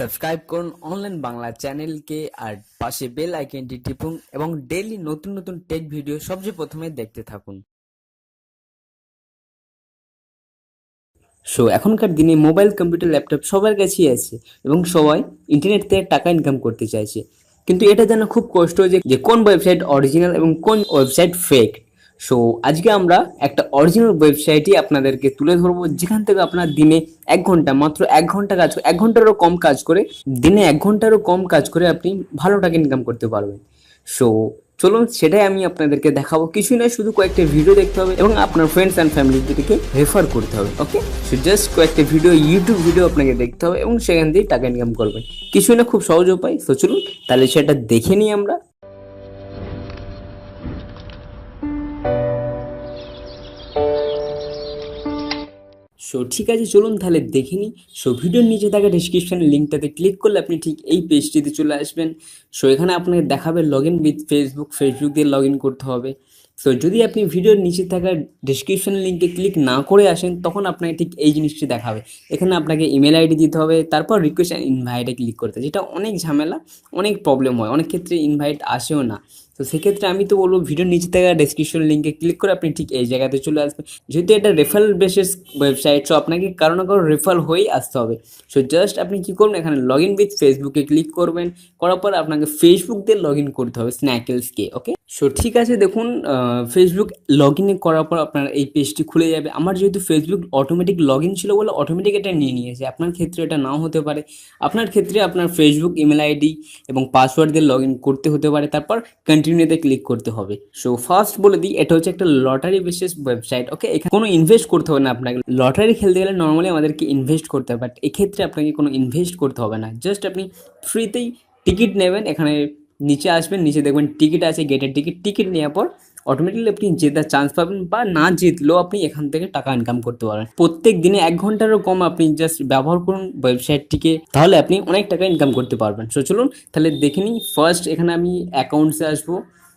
Subscribe করুন online Bangla চ্যানেলকে আর পাশে বেল আইকনটি টিপুন এবং ডেইলি নতুন নতুন টেক ভিডিও সবচেয়ে প্রথমে দেখতে থাকুন। সো এখনকার দিনে মোবাইল কম্পিউটার ল্যাপটপ সবার কাছেই আছে এবং সবাই ইন্টারনেট থেকে টাকা ইনকাম করতে চাইছে। কিন্তু এটা জানা খুব কষ্ট যে কোন ওয়েবসাইট অরিজিনাল এবং কোন ওয়েবসাইট ফেক সো আজকে আমরা একটা অরিজিনাল ওয়েবসাইটই আপনাদেরকে তুলে ধরবো। যেখান থেকে আপনার দিনে এক ঘণ্টা, মাত্র এক ঘণ্টা কাজ এক ঘন্টারও কম কাজ করে, দিনে এক ঘন্টারও কম কাজ করে আপনি ভালো টাকা ইনকাম করতে পারবেন। সো চলুন, সেটাই আমি আপনাদেরকে দেখাবো। কিছুই নয়, শুধু কয়েকটা ভিডিও দেখতে হবে এবং আপনার ফ্রেন্ডস অ্যান্ড ফ্যামিলিদেরকে রেফার করতে হবে ওকে সো জাস্ট কয়েকটা ভিডিও ইউটিউব ভিডিও আপনাকে দেখতে হবে এবং সেখান থেকে টাকা ইনকাম করবেন। কিছুই না, খুব সহজ উপায়। তো চলুন, তাহলে সেটা দেখে নিই আমরা। সো ঠিক আছে, চলুন তাহলে দেখে নিই। সো ভিডিওর নিচে থাকা ডিসক্রিপশনের লিঙ্কটাতে ক্লিক করলে আপনি ঠিক এই পেজটিতে চলে আসবেন। সো এখানে আপনাকে দেখাবে log in with Facebook Facebook দিয়ে লগ ইন করতে হবে। সো যদি আপনি ভিডিওর নিচে থাকা ডিসক্রিপশন লিঙ্কে ক্লিক না করে আসেন, তখন আপনাকে ঠিক এই জিনিসটি দেখাবে। এখানে আপনাকে ইমেল আইডি দিতে হবে, তারপর রিকোয়েস্ট ইনভাইটে ক্লিক করতে যেটা অনেক ঝামেলা, অনেক প্রবলেম হয়। অনেক ক্ষেত্রে ইনভাইট আসেও না। তো সেক্ষেত্রে আমি তো বলব ভিডিওর নিচে থাকা ডেসক্রিপশন লিঙ্কে ক্লিক করে আপনি ঠিক এই জায়গাতে চলে আসবেন। যেহেতু এটা রেফারেল বেসিস ওয়েবসাইট সো আপনাকে কারও না কারও রেফার হয়েই আসতে হবে। সো জাস্ট আপনি কী করবেন, এখানে লগ ইন উইথ ফেসবুকে ক্লিক করবেন। করার পর আপনাকে ফেসবুক দিয়ে লগ ইন করতে হবে স্ন্যাকেলসকে ওকে সো ঠিক আছে, দেখুন ফেসবুক লগ ইন করার পর আপনার এই পেজটি খুলে যাবে। আমার যেহেতু ফেসবুক অটোমেটিক লগ ইন ছিল বলে অটোমেটিক এটা নিয়ে নিয়েছে। আপনার ক্ষেত্রে এটা নাও হতে পারে। আপনার ক্ষেত্রে আপনার ফেসবুক ইমেল আইডি এবং পাসওয়ার্ড দিয়ে লগ ইন করতে হতে পারে। তারপর কন্টিনিউতে ক্লিক করতে হবে। সো ফার্স্ট বলে দিই, এটা হচ্ছে একটা লটারি বেসিস ওয়েবসাইট ওকে এখানে কোনো ইনভেস্ট করতে হবে না আপনাকে। লটারি খেলতে গেলে নর্মালি আমাদেরকে ইনভেস্ট করতে হবে বাট এক্ষেত্রে আপনাকে কোনো ইনভেস্ট করতে হবে না। জাস্ট আপনি ফ্রিতেই টিকিট নেবেন। এখানে নিচে আসবেন, নিচে দেখবেন টিকিট আছে গেটের টিকিট টিকিট নেওয়ার পর অটোমেটিকলি আপনি জেতার চান্স পাবেন বা না জিতলেও আপনি এখান থেকে টাকা ইনকাম করতে পারেন প্রত্যেক দিনে এক ঘন্টারও কম আপনি জাস্ট ব্যবহার করুন ওয়েবসাইটটিকে তাহলে আপনি অনেক টাকা ইনকাম করতে পারবেন। সো চলুন তাহলে দেখে নিই। ফার্স্ট এখানে আমি অ্যাকাউন্টসে আসব।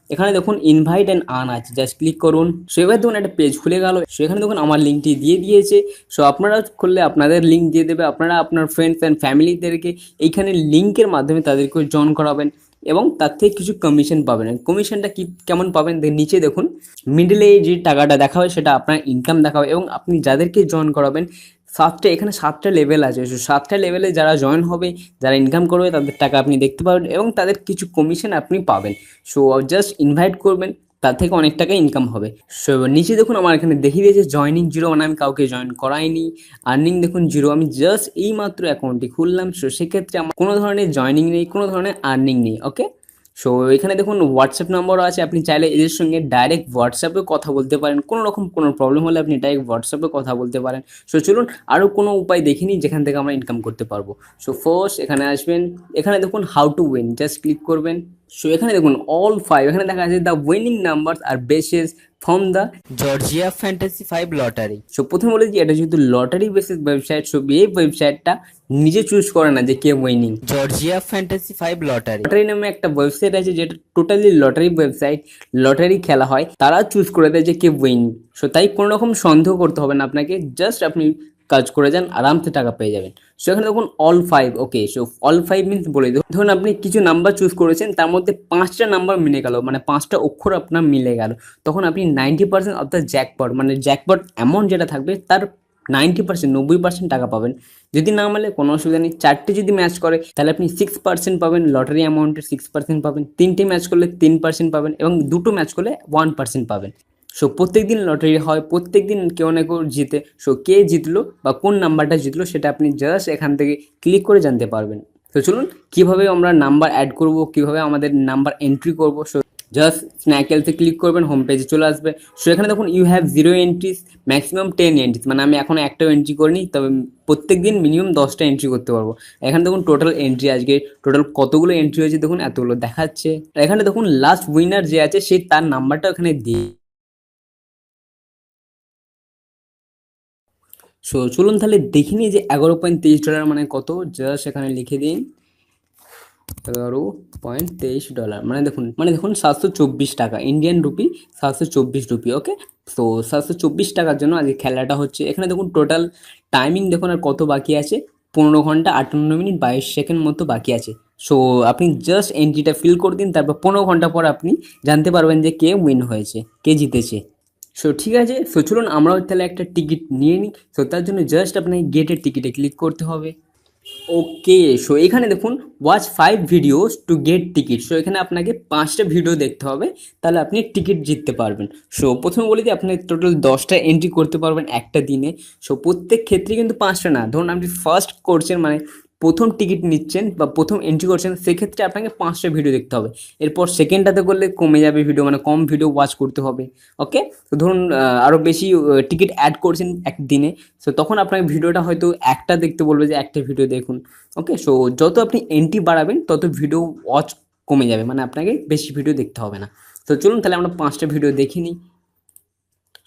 এখানে দেখুন ইনভাইট অ্যান্ড আর্ন আছে জাস্ট ক্লিক করুন। সো এবার দেখুন একটা পেজ খুলে গেল। সো এখানে দেখুন আমার লিঙ্কটি দিয়ে দিয়েছে। সো আপনারা খুললে আপনাদের লিঙ্ক দিয়ে দেবে, আপনারা আপনার ফ্রেন্ডস অ্যান্ড ফ্যামিলিদেরকে এইখানে লিঙ্কের মাধ্যমে তাদেরকে জয়েন করাবেন। এবং তার থেকে কিছু কমিশন পাবেন। কমিশনটা কি, কেমন পাবেন? নিচে দেখুন। মিডলে যে টাকাটা দেখা দেখাবে সেটা আপনার ইনকাম দেখা দেখাবে এবং আপনি যাদেরকে জয়েন করাবেন, সাতটা, এখানে সাতটা লেভেল আছে। সাতটা লেভেলে যারা জয়েন হবে, যারা ইনকাম করবে, তাদের টাকা আপনি দেখতে পাবেন এবং তাদের কিছু কমিশন আপনি পাবেন। সো জাস্ট ইনভাইট করবেন। তার থেকে অনেক টাকা ইনকাম হবে। সো নিচে দেখুন আমার এখানে দেখিয়ে দিয়েছে জয়নিং জিরো মানে আমি কাউকে জয়েন করাইনি। আর্নিং দেখুন জিরো আমি জাস্ট এইমাত্র অ্যাকাউন্টটি খুললাম। সো সেক্ষেত্রে আমার কোনো ধরনের জয়নিং নেই, কোনো ধরনের আর্নিং নেই ওকে সো এখানে দেখুন হোয়াটসঅ্যাপ নাম্বারও আছে, আপনি চাইলে এদের সঙ্গে ডাইরেক্ট হোয়াটসঅ্যাপে কথা বলতে পারেন। কোনো রকম কোনো প্রবলেম হলে আপনি ডাইরেক্ট হোয়াটসঅ্যাপে কথা বলতে পারেন। সো চলুন আরও কোনো উপায় দেখিনি যেখান থেকে আমরা ইনকাম করতে পারব। সো ফার্স্ট এখানে আসবেন, এখানে দেখুন how to win just click করবেন। সো এখানে দেখুন অল ফাইভ এখানে দেখা যাচ্ছে the winning number R bases from the Georgia fantasy five lottery so প্রথমে বলে যে এটা যেহেতু লটারি বেসিস ওয়েবসাইট সো এই ওয়েবসাইটটা নিজে চুজ করে না যে কে winning Georgia fantasy five lottery lottery নামে একটা ওয়েবসাইট আছে যেটা টোটালি লটারি ওয়েবসাইট লটারি খেলা হয়। তারা চুজ করে দেয় যে কে উইনিং সো তাই কোনো রকম সন্দেহ করতে হবে না আপনাকে। জাস্ট আপনি কাজ করে যান, আরামসে টাকা পেয়ে যাবেন। সো এখানে দেখুন all five okay so all five means বলে দিও ধরুন আপনি কিছু নাম্বার চুজ করেছেন, তার মধ্যে পাঁচটা নাম্বার মিলে গেল মানে পাঁচটা অক্ষর আপনার মিলে গেল। তখন আপনি ninety percent of the jackpot মানে জ্যাকপট অ্যামাউন্ট যেটা থাকবে, তার নাইনটি পার্সেন্ট নব্বই পার্সেন্ট টাকা পাবেন। যদি না মেলে, কোনো অসুবিধা নেই। চারটে যদি ম্যাচ করে, তাহলে আপনি সিক্স পার্সেন্ট পাবেন লটারি অ্যামাউন্টের সিক্স পার্সেন্ট পাবেন। তিনটে ম্যাচ করলে তিন পার্সেন্ট পাবেন এবং দুটো ম্যাচ করলে ওয়ান পার্সেন্ট পাবেন। সো প্রত্যেক দিন লটারি হয় প্রত্যেক দিন কেউ না কেউ জিতে। সো কে জিতলো বা কোন নাম্বারটা জিতলো সেটা আপনি জাস্ট এখান থেকে ক্লিক করে জানতে পারবেন। তো চলুন কীভাবে আমরা নাম্বার অ্যাড করব, কীভাবে আমাদের নাম্বার এন্ট্রি করব। সো জাস্ট স্ন্যাকেলসে ক্লিক করবেন হোম পেজে চলে আসবে। সো এখানে দেখুন you have zero entries maximum ten entries মানে আমি এখনও একটাও এন্ট্রি করিনি, তবে প্রত্যেক দিন মিনিমাম দশটা এন্ট্রি করতে পারব। এখানে দেখুন টোটাল এন্ট্রি আজকে টোটাল কতগুলো এন্ট্রি হয়েছে দেখুন, এতগুলো দেখাচ্ছে। এখানে দেখুন লাস্ট উইনার যে আছে, সে তার নাম্বারটা এখানে দিয়ে সো চলুন তাহলে দেখে নিই যে এগারো পয়েন্ট তেইশ ডলার মানে কত? জাস্ট এখানে লিখে দিন। এগারো পয়েন্ট তেইশ ডলার মানে দেখুন মানে দেখুন সাতশো চব্বিশ টাকা। ইন্ডিয়ান রুপি সাতশো চব্বিশ রুপি ওকে তো সাতশো চব্বিশ টাকার জন্য আজকে খেলাটা হচ্ছে। এখানে দেখুন টোটাল টাইমিং দেখুন আর কত বাকি আছে। পনেরো ঘণ্টা আটান্ন মিনিট বাইশ সেকেন্ড মতো বাকি আছে। সো আপনি জাস্ট এন্ট্রিটা ফিল করে দিন। তারপর পনেরো ঘণ্টা পর আপনি জানতে পারবেন যে কে উইন হয়েছে, কে জিতেছে। সো ঠিক আছে? সো চলুন আমরাও তাহলে একটা টিকিট নিয়ে নিই। সো তার জন্য জাস্ট আপনাকে গেটের টিকিটে ক্লিক করতে হবে। ওকে সো এখানে দেখুন watch five videos to get ticket so এখানে আপনাকে পাঁচটা ভিডিও দেখতে হবে, তাহলে আপনি টিকিট জিততে পারবেন। সো প্রথমে বলি দিই, আপনি টোটাল দশটা এন্ট্রি করতে পারবেন একটা দিনে। সো প্রত্যেক ক্ষেত্রে কিন্তু পাঁচটা না। ধরুন, আপনি ফার্স্ট করছেন মানে প্রথম টিকিট নিচ্ছেন বা প্রথম এন্ট্রি করছেন, সেক্ষেত্রে আপনাকে পাঁচটা ভিডিও দেখতে হবে। এরপর সেকেন্ডটাতে করলে কমে যাবে ভিডিও মানে কম ভিডিও ওয়াচ করতে হবে। ওকে তো ধরুন আরও বেশি টিকিট অ্যাড করছেন একদিনে সো তখন আপনাকে ভিডিওটা হয়তো একটা দেখতে বলবে যে একটা ভিডিও দেখুন। ওকে সো যত আপনি এন্ট্রি বাড়াবেন, তত ভিডিও ওয়াচ কমে যাবে মানে আপনাকে বেশি ভিডিও দেখতে হবে না। তো চলুন তাহলে আমরা পাঁচটা ভিডিও দেখে নিই।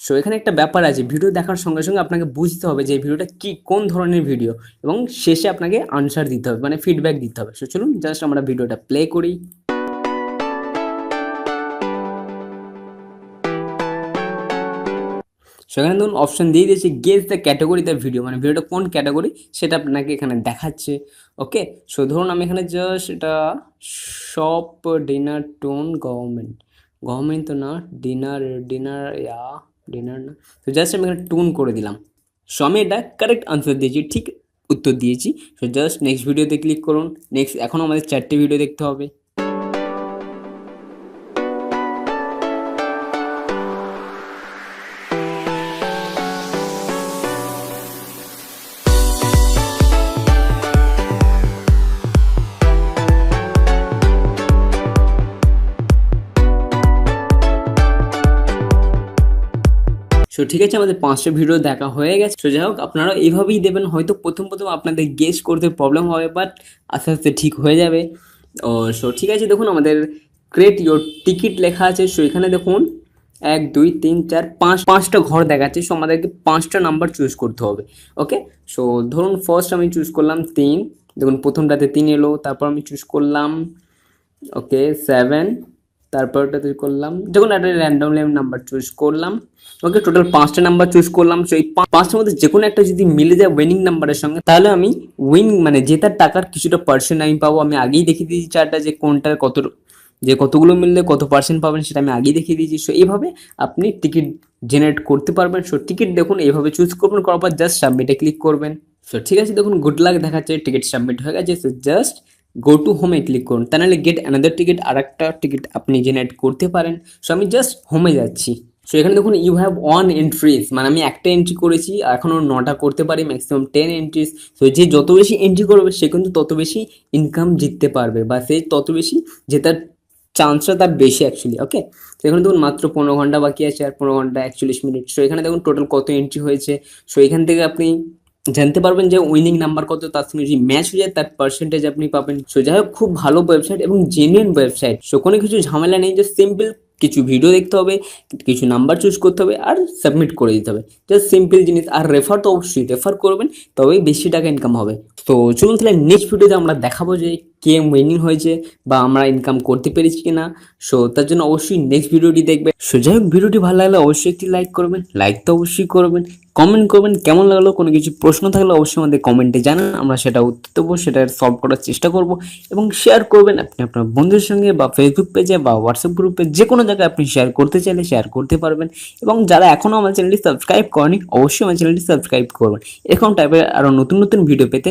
সো এখানে একটা ব্যাপার আছে ভিডিও দেখার সঙ্গে সঙ্গে আপনাকে বুঝতে হবে যে ভিডিওটা কি, কোন ধরনের ভিডিও এবং শেষে আপনাকে আনসার দিতে হবে মানে ফিডব্যাক দিতে হবে। সো চলুন জাস্ট আমরা ভিডিওটা প্লে করি। সেখানে ধরুন অপশন দিয়ে দিয়েছে guess the category the video মানে ভিডিওটা কোন ক্যাটাগরি সেটা আপনাকে এখানে দেখাচ্ছে ওকে সো ধরুন, আমি এখানে জাস্ট এটা shop dinner tone government government তো না ডিনার ডিনার ইয়া ডিনার না? তো জাস্ট আমি এখানে টুন করে দিলাম। সো আমি এটা কারেক্ট আনসার দিয়েছি, ঠিক উত্তর দিয়েছি। সো জাস্ট নেক্সট ভিডিওতে ক্লিক করুন। নেক্সট এখনও আমাদের চারটে ভিডিও দেখতে হবে। সো ঠিক আছে, আমাদের পাঁচটা ভিডিও দেখা হয়ে গেছে। সো যাই হোক আপনারা এইভাবেই দেবেন। হয়তো প্রথম প্রথম আপনাদের গেস করতে প্রবলেম হবে বাট আস্তে আস্তে ঠিক হয়ে যাবে। ও সো ঠিক আছে, দেখুন, আমাদের ক্রেট ইয়োর টিকিট লেখা আছে। সো এখানে দেখুন, এক, দুই, তিন, চার, পাঁচ, পাঁচটা ঘর দেখাচ্ছে। সো আমাদেরকে পাঁচটা নাম্বার চুজ করতে হবে ওকে সো ধরুন ফার্স্ট আমি চুজ করলাম তিন। দেখুন, প্রথমটাতে তিন এলো, তারপর আমি চুজ করলাম ওকে সেভেন তারপরটাতে করলাম, যখন একটা র্যান্ডমলি আমি নাম্বার চুজ করলাম, ওকে টোটাল পাঁচটা নাম্বার চুজ করলাম সো এই পাঁচটার মধ্যে যে কোনো একটা যদি মিলে যায় উইনিং নাম্বারের সঙ্গে, তাহলে আমি উইন মানে জেতার টাকার কিছুটা পার্সেন্ট আমি পাবো, আমি আগেই দেখিয়ে দিয়েছি চারটা যে কোনটার কত, যে কতগুলো মিললে কত পার্সেন্ট পাবেন সেটা আমি আগেই দেখিয়ে দিয়েছি। সো এইভাবে আপনি টিকিট জেনারেট করতে পারবেন। সো টিকিট দেখুন, এইভাবে চুজ করবেন, করার পর জাস্ট সাবমিটে ক্লিক করবেন। সো ঠিক আছে, দেখুন গুড লাক দেখাচ্ছে টিকিট সাবমিট হয়ে গেছে। সো জাস্ট গো টু হোমে ক্লিক করুন। তা নাহলে গেট অ্যানাদার টিকিট আর একটা টিকিট আপনি জেনারেট করতে পারেন। সো আমি জাস্ট হোমে যাচ্ছি। সো এখানে দেখুন ইউ হ্যাভ ওয়ান এন্ট্রিজ মানে আমি একটা এন্ট্রি করেছি এখনও নটা করতে পারি ম্যাক্সিমাম টেন এন্ট্রিজ সো যে যত বেশি এন্ট্রি করবে, সে কিন্তু তত বেশি ইনকাম জিততে পারবে, বা সে তত বেশি জেতার চান্সটা তার বেশি অ্যাকচুয়ালি ওকে তো এখানে দেখুন, মাত্র পনেরো ঘণ্টা বাকি আছে, আর পনেরো ঘণ্টা একচল্লিশ মিনিট সো এখানে দেখুন টোটাল কত এন্ট্রি হয়েছে। সো এখান থেকে আপনি জানতে পারবেন যে উইনিং নাম্বার কত, তার সঙ্গে যদি ম্যাচ হয়ে যায়, তার পার্সেন্টেজ আপনি পাবেন। সো যাই হোক, খুব ভালো ওয়েবসাইট এবং জেনুইন ওয়েবসাইট সো কোনো কিছু ঝামেলা নেই যে সিম্পল কিছু ভিডিও দেখতে হবে, কিছু নাম্বার চুজ করতে হবে আর সাবমিট করে দিতে হবে। জাস্ট সিম্পল জিনিস। আর রেফার তো অবশ্যই রেফার করবেন, তবেই বেশি টাকা ইনকাম হবে। তো চলুন তাহলে নেক্সট ভিডিওতে আমরা দেখাবো যে কে উইনিং হয়েছে বা আমরা ইনকাম করতে পেরেছি কিনা। সো তার জন্য অবশ্যই নেক্সট ভিডিওটি দেখবেন। সো যাই হোক ভিডিওটি ভালো লাগলে অবশ্যই একটি লাইক করবেন লাইক তো অবশ্যই করবেন কমেন্ট করবেন, কেমন লাগল, কোনো কিছু প্রশ্ন থাকলে অবশ্যই আমাদের কমেন্টে জানান, আমরা সেটা উত্তর দেবো, সেটা সলভ করার চেষ্টা করব এবং শেয়ার করবেন আপনি আপনার বন্ধুদের সঙ্গে বা ফেসবুক পেজে বা হোয়াটসঅ্যাপ গ্রুপে যে কোনো জায়গায় আপনি শেয়ার করতে চাইলে শেয়ার করতে পারবেন এবং যারা এখনও আমার চ্যানেলটি সাবস্ক্রাইব করেনি, অবশ্যই আমার চ্যানেলটি সাবস্ক্রাইব করবেন। এরকম টাইপের আরও নতুন নতুন ভিডিও পেতে